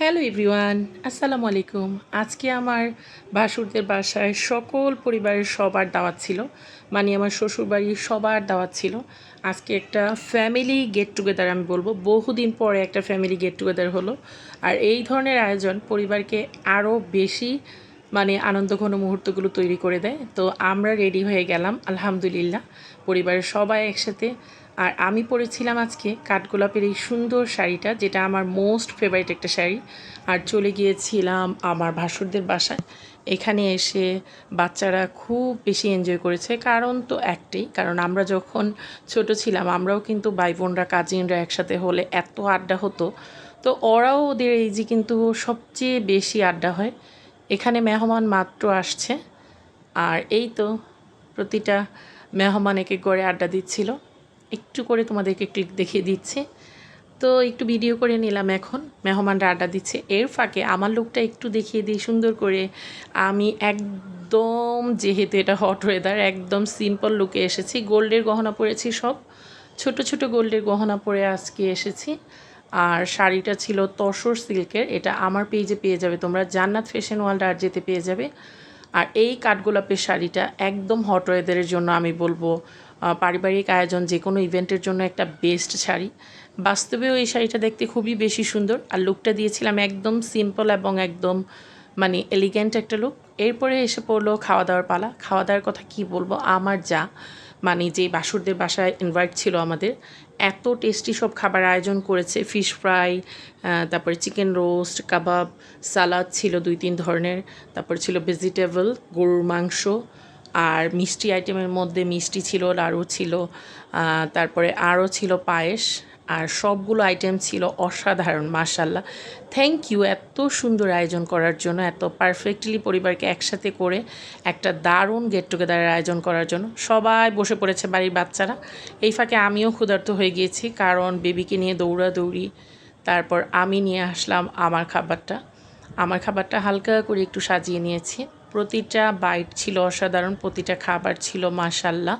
Hello everyone আসসালামু আলাইকুম আজকে আমার বাসুরদের বাসায় সকল পরিবারের সবার দাওয়াত ছিল। মানে আমার শ্বশুরবাড়ির সবার দাওয়াত ছিল। আজকে একটা ফ্যামিলি গেট টুগেদার আমি বলব। বহুদিন পরে একটা ফ্যামিলি গেট টুগেদার হলো। আর এই ধরনের আয়োজন পরিবারকে আরও বেশি মানে আনন্দঘন মুহূর্তগুলো তৈরি করে দেয়। তো আমরা রেডি হয়ে গেলাম, আলহামদুলিল্লাহ। পরিবারের সবাই একসাথে। আর আমি পরেছিলাম আজকে কাঠগোলাপের এই সুন্দর শাড়িটা, যেটা আমার মোস্ট ফেভারিট একটা শাড়ি। আর চলে গিয়েছিলাম আমার ভাসুরদের বাসায়। এখানে এসে বাচ্চারা খুব বেশি এনজয় করেছে। কারণ তো একটাই, কারণ আমরা যখন ছোট ছিলাম, আমরাও কিন্তু ভাই বোনরা কাজিনরা একসাথে হলে এত আড্ডা হতো। তো ওরাও ওদের এই যে কিন্তু সবচেয়ে বেশি আড্ডা হয়। এখানে মেহমান মাত্র আসছে। আর এই তো প্রতিটা মেহমান একে করে আড্ডা দিচ্ছিল। একটু করে তোমাদেরকে ক্লিক দেখিয়ে দিচ্ছি। তো একটু ভিডিও করে নিলাম এখন। মেহমানরা আড্ডা দিচ্ছে। এর ফাঁকে আমার লোকটা একটু দেখিয়ে দিই, সুন্দর করে। আমি একদম যেহেতু এটা হট ওয়েদার একদম সিম্পল লুকে এসেছি। গোল্ডের গহনা পরেছি সব। ছোট ছোট গোল্ডের গহনা পরে আজকে এসেছি। আর শাড়িটা ছিল তসর সিল্কের, এটা আমার পেজে পেয়ে যাবে। তোমরা জান্নাত ফ্যাশন ওয়ার্ল্ড আর যেতে পেয়ে যাবে। আর এই কাঠগোলাপের শাড়িটা একদম হট ওয়েদারের জন্য আমি বলব পারিবারিক আয়োজন, যে কোনো ইভেন্টের জন্য একটা বেস্ট শাড়ি। বাস্তবেও এই শাড়িটা দেখতে খুবই বেশি সুন্দর। আর লুকটা দিয়েছিলাম একদম সিম্পল এবং একদম মানে এলিগেন্ট একটা লুক এরপরে এসে পড়ল খাওয়া দাওয়ার পালা। খাওয়া দাওয়ার কথা কি বলব? আমার যা। মানে যে বাসুরদের বাসায় ইনভাইট ছিল আমাদের, এত টেস্টি সব খাবার আয়োজন করেছে। ফিশ ফ্রাই তারপরে চিকেন রোস্ট কাবাব সালাদ ছিল দুই তিন ধরনের। তারপর ছিল ভেজিটেবল গরুর মাংস আর মিষ্টি আইটেমের মধ্যে মিষ্টি ছিল, লাড়ু ছিল তারপরে আরও ছিল পায়েস। আর সবগুলো আইটেম ছিল অসাধারণ মার্শাল্লাহ থ্যাংক ইউ এত সুন্দর আয়োজন করার জন্য, এত পারফেক্টলি পরিবারকে একসাথে করে একটা দারুণ গেট টুগেদারের আয়োজন করার জন্য। সবাই বসে পড়েছে বাড়ির বাচ্চারা। এই ফাঁকে আমিও ক্ষুধার্ত হয়ে গিয়েছি, কারণ বেবিকে নিয়ে দৌড়াদৌড়ি, তারপর আমি নিয়ে আসলাম আমার খাবারটা। আমার খাবারটা হালকা করে একটু সাজিয়ে নিয়েছি। প্রতিটা বাইট ছিল অসাধারণ, প্রতিটা খাবার ছিল মাশাল্লাহ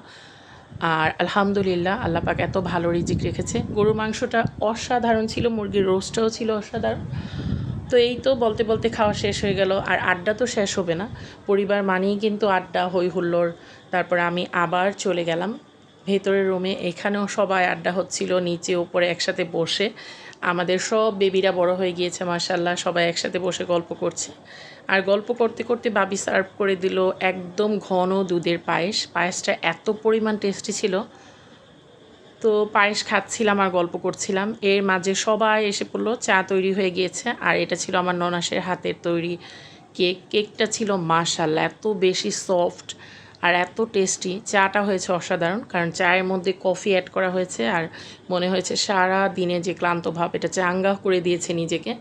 আর আলহামদুলিল্লাহ, আল্লাহ পাক এত ভালো রিজিক রেখেছে। গরু মাংসটা অসাধারণ ছিল, মুরগির রোস্টটাও ছিল অসাধারণ। তো এই তো বলতে বলতে খাওয়া শেষ হয়ে গেল, আর আড্ডা তো শেষ হবে না। পরিবার মানেই কিন্তু আড্ডা হই হুল্লোড়। তারপর আমি আবার চলে গেলাম। ভেতরের রুমে, এখানেও সবাই আড্ডা হচ্ছিল, নিচে ওপরে একসাথে বসে। আমাদের সব বেবিরা বড় হয়ে গিয়েছে মাসাল্লাহ সবাই একসাথে বসে গল্প করছে। আর গল্প করতে করতে বাবি সার্ভ করে দিল একদম ঘন দুধের পায়েস। পায়েসটা এত পরিমাণ টেস্টি ছিল। তো পায়েস খাচ্ছিলাম আর গল্প করছিলাম। এর মাঝে সবাই এসে পড়ল, চা তৈরি হয়ে গিয়েছে। আর এটা ছিল আমার ননাসের হাতের তৈরি কেক। কেকটা ছিল মাশাল্লাহ এত বেশি সফট আর এত টেস্টি। চাটা হয়েছে অসাধারণ, কারণ চায়ের মধ্যে কফি অ্যাড করা হয়েছে, আর মনে হয়েছে সারা দিনে যে ক্লান্ত ভাব, এটা চাঙ্গা করে দিয়েছে নিজেকে।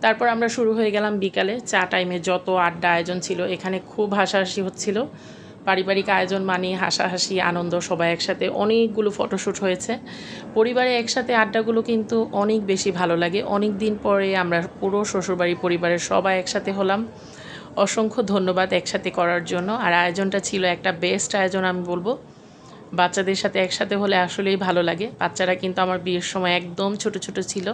তারপর আমরা শুরু হয়ে গেলাম বিকালে। চা টাইমে যত আড্ডা আয়োজন ছিল, এখানে খুব হাসাহাসি হচ্ছিল। পারিবারিক আয়োজন মানে হাসাহাসি, আনন্দ, সবাই একসাথে অনেকগুলো ফটোশ্যুট হয়েছে। পরিবারে একসাথে আড্ডাগুলো কিন্তু অনেক বেশি ভালো লাগে। অনেক দিন পরে আমরা পুরো শ্বশুরবাড়ি পরিবারের সবাই একসাথে হলাম। অসংখ্য ধন্যবাদ একসাথে করার জন্য। আর আয়োজনটা ছিল একটা বেস্ট আয়োজন আমি বলব। বাচ্চাদের সাথে একসাথে হলে আসলেই ভালো লাগে। বাচ্চারা কিন্তু আমার বিয়ের সময় একদম ছোট ছোট ছিল।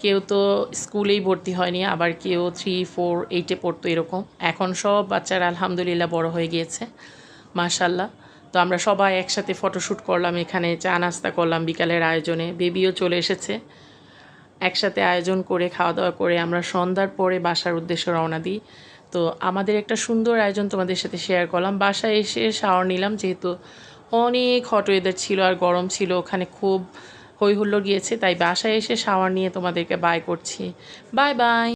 কেউ তো স্কুলেই ভর্তি হয়নি, আবার কেউ থ্রি ফোর এইটে পড়তো এরকম। এখন সব বাচ্চারা আলহামদুলিল্লাহ বড় হয়ে গিয়েছে মাশাল্লাহ তো আমরা সবাই একসাথে ফটোশ্যুট করলাম এখানে, চা নাস্তা করলাম বিকালের আয়োজনে। বেবিও চলে এসেছে। একসাথে আয়োজন করে, খাওয়া দাওয়া করে আমরা সন্ধ্যার পরে বাসার উদ্দেশ্যে রওনা দিই। তো আমাদের একটা সুন্দর আয়োজন তোমাদের সাথে শেয়ার করলাম। বাসায় এসে শাওয়ার নিলাম, যেহেতু অনেক হট ওয়েদার ছিল আর গরম ছিল, ওখানে খুব হৈহুল্লো গিয়েছে, তাই বাসায় এসে শাওয়ার নিয়ে তোমাদেরকে বাই করছি। Bye bye